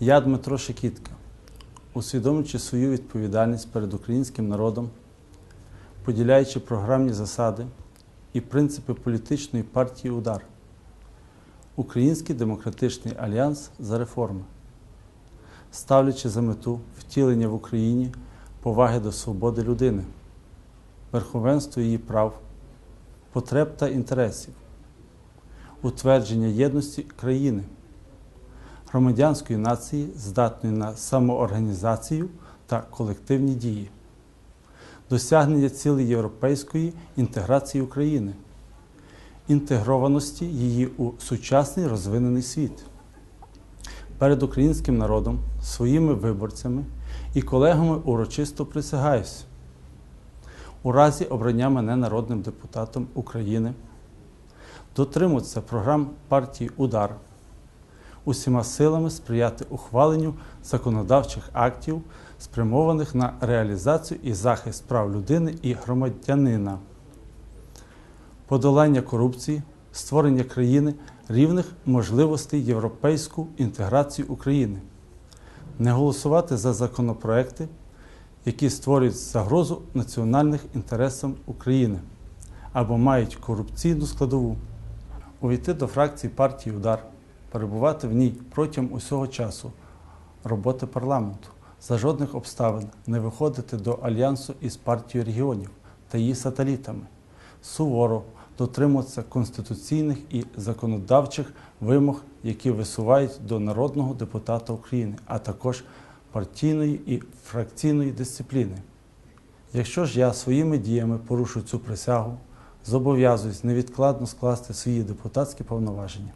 Я Дмитро Шекітка, усвідомлюючи свою відповідальність перед українським народом, поділяючи програмні засади і принципи політичної партії Удар, Український демократичний альянс за реформи, ставлячи за мету втілення в Україні поваги до свободи людини, верховенства її прав, потреб та інтересів, утвердження єдності країни громадянської нації, здатної на самоорганізацію та колективні дії, досягнення цілей європейської інтеграції України, інтегрованості її у сучасний розвинений світ. Перед українським народом, своїми виборцями і колегами урочисто присягаюсь. У разі обрання мене народним депутатом України дотримуватися програм партії Удар усіма силами сприяти ухваленню законодавчих актів, спрямованих на реалізацію і захист прав людини і громадянина, подолання корупції, створення країни рівних можливостей європейську інтеграцію України, не голосувати за законопроекти, які створюють загрозу національних інтересам України або мають корупційну складову, увійти до фракції партії Удар перебувати в ній протягом усього часу роботи парламенту, за жодних обставин не виходити до альянсу із партією регіонів та її сателітами, суворо дотримуватися конституційних і законодавчих вимог, які висувають до народного депутата України, а також партійної і фракційної дисципліни. Якщо ж я своїми діями порушу цю присягу, зобов'язуюсь невідкладно скласти свої депутатські повноваження.